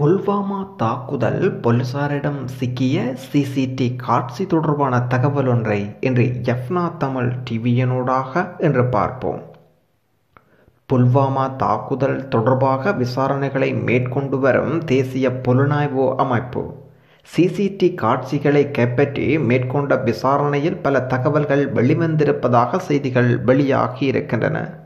புல்வாமா தாக்குதல் போலீசாரிடம் சிக்கிய சிசிடி காட்சி தொடர்பான தகவல் ஒன்றை இன்று எஃப்னா தமிழ் டிவியனூடாக என்று பார்ப்போம். புல்வாமா தாக்குதல் தொடர்பாக விசாரணைகளை மேற்கொண்டு வரும் தேசிய புலனாய்வு அமைப்பு. சிசிடி காட்சிகளை கைப்பற்றி மேற்கொண்ட விசாரணையில் பல தகவல்கள் வெளிவந்திருப்பதாக செய்திகள் வெளியாகி இருக்கின்றன.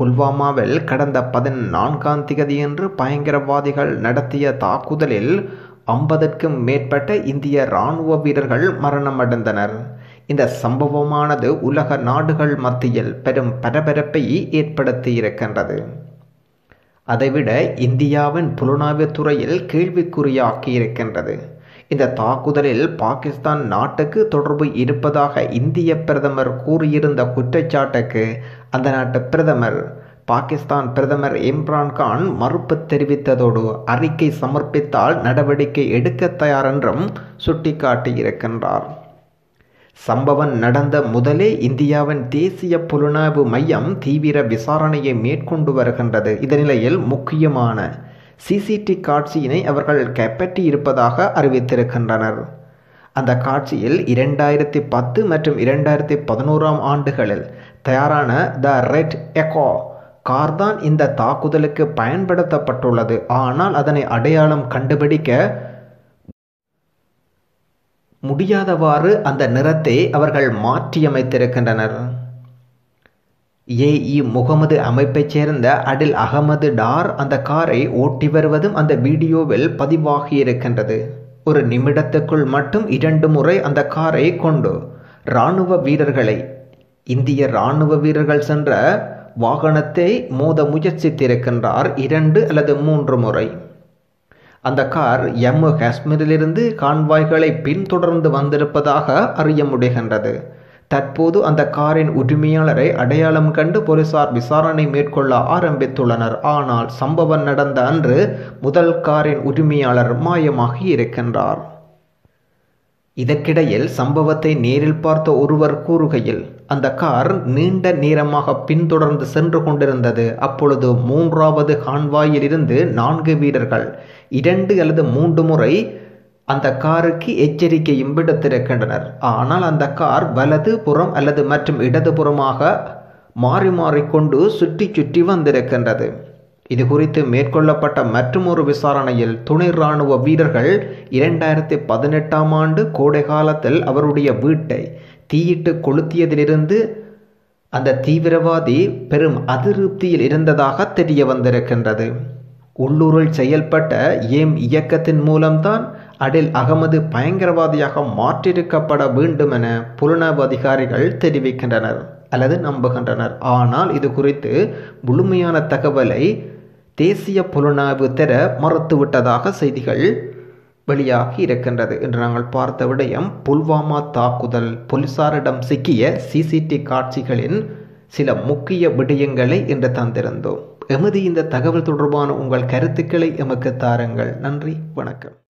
புல்வாமாவில் கடந்த பதினான்காம் திகதியன்று பயங்கரவாதிகள் நடத்திய தாக்குதலில் ஐம்பதற்கும் மேற்பட்ட இந்திய இராணுவ வீரர்கள் மரணமடைந்தனர். இந்த சம்பவமானது உலக நாடுகள் மத்தியில் பெரும் பரபரப்பை ஏற்படுத்தி இருக்கின்றது அதைவிட இந்தியாவின் புலனாய்வு துறையில் கேள்விக்குறியாக்கி இருக்கின்றது இந்த தாக்குதலில் பாகிஸ்தான் நாட்டுக்கு தொடர்பு இருப்பதாக இந்திய பிரதமர் கூறியிருந்த குற்றச்சாட்டுக்கு அந்த நாட்டு பிரதமர் பாகிஸ்தான் பிரதமர் இம்ரான்கான் மறுப்பு தெரிவித்ததோடு அறிக்கை சமர்ப்பித்தால் நடவடிக்கை எடுக்க தயார் என்றும் சுட்டிக்காட்டியிருக்கின்றார். சம்பவம் நடந்த முதலே இந்தியாவின் தேசிய புலனாய்வு மையம் தீவிர விசாரணையை மேற்கொண்டு வருகின்றது. இதனிலையில் முக்கியமான சிசிடி காட்சியினை அவர்கள் கைப்பற்றி இருப்பதாக அறிவித்திருக்கின்றனர். அந்த காட்சியில் இரண்டாயிரத்தி பத்து மற்றும் இரண்டாயிரத்தி பதினோராம் ஆண்டுகளில் தயாரான த ரெட் எக்கோ கார் தான் இந்த தாக்குதலுக்கு பயன்படுத்தப்பட்டுள்ளது. ஆனால் அதனை அடையாளம் கண்டுபிடிக்க முடியாதவாறு அந்த நிறத்தை அவர்கள் மாற்றியமைத்திருக்கின்றனர். ஏஇ முகமது அமைப்பைச் சேர்ந்த அடில் அகமது டார் அந்த காரை ஓட்டி வருவதும் அந்த வீடியோவில் பதிவாகி இருக்கின்றது ஒரு நிமிடத்துக்குள் மட்டும் இரண்டு முறை அந்த காரை கொண்டு இராணுவ வீரர்களை இந்திய இராணுவ வீரர்கள் சென்ற வாகனத்தை மோத முயற்சித்திருக்கின்றார் இரண்டு அல்லது மூன்று முறை. அந்த கார் ஜம்மு காஷ்மீரிலிருந்து கான்வாய்களை பின்தொடர்ந்து வந்திருப்பதாக அறிய முடிகின்றது. தற்போது அந்த காரின் உரிமையாளரை அடையாளம் கண்டு போலீசார் விசாரணை மேற்கொள்ள ஆரம்பித்துள்ளனர். ஆனால் சம்பவம் நடந்த அன்று முதல் காரின் உரிமையாளர் மாயமாகி இருக்கின்றார். இதற்கிடையில் சம்பவத்தை நேரில் பார்த்த ஒருவர் கூறுகையில் அந்த கார் நீண்ட நேரமாக பின்தொடர்ந்து சென்று கொண்டிருந்தது. அப்பொழுது மூன்றாவது கான்வாயிலிருந்து நான்கு வீரர்கள் இரண்டு அல்லது மூன்று முறை அந்த காருக்கு எச்சரிக்கையும் விடுத்திருக்கின்றனர். ஆனால் அந்த கார் வலது புறம் அல்லது மற்றும் இடதுபுறமாக மாறி மாறிக்கொண்டு சுற்றி சுற்றி வந்திருக்கின்றது. இது குறித்து மேற்கொள்ளப்பட்ட மற்றொரு விசாரணையில் துணை இராணுவ வீரர்கள் இரண்டாயிரத்தி பதினெட்டாம் ஆண்டு கோடை காலத்தில் அவருடைய வீட்டை தீயிட்டு கொளுத்தியதிலிருந்து அந்த தீவிரவாதி பெரும் அதிருப்தியில் இருந்ததாக தெரிய வந்திருக்கின்றது. உள்ளூரில் செயல்பட்ட ஏம் இயக்கத்தின் மூலம்தான் அடில் அகமது பயங்கரவாதியாக மாற்றிருக்கப்பட வேண்டும் என புலனாய்வு அதிகாரிகள் தெரிவிக்கின்றனர் அல்லது நம்புகின்றனர். ஆனால் இது குறித்து முழுமையான தகவலை தேசிய புலனாய்வு தர மறுத்துவிட்டதாக செய்திகள் வெளியாகி இருக்கின்றது என்று நாங்கள் பார்த்த விடயம் புல்வாமா தாக்குதல் போலீசாரிடம் சிக்கிய சிசிடி காட்சிகளின் சில முக்கிய விடயங்களை இன்று தந்திருந்தோம். எமது இந்த தகவல் தொடர்பான உங்கள் கருத்துக்களை எமக்கு தாருங்கள். நன்றி வணக்கம்.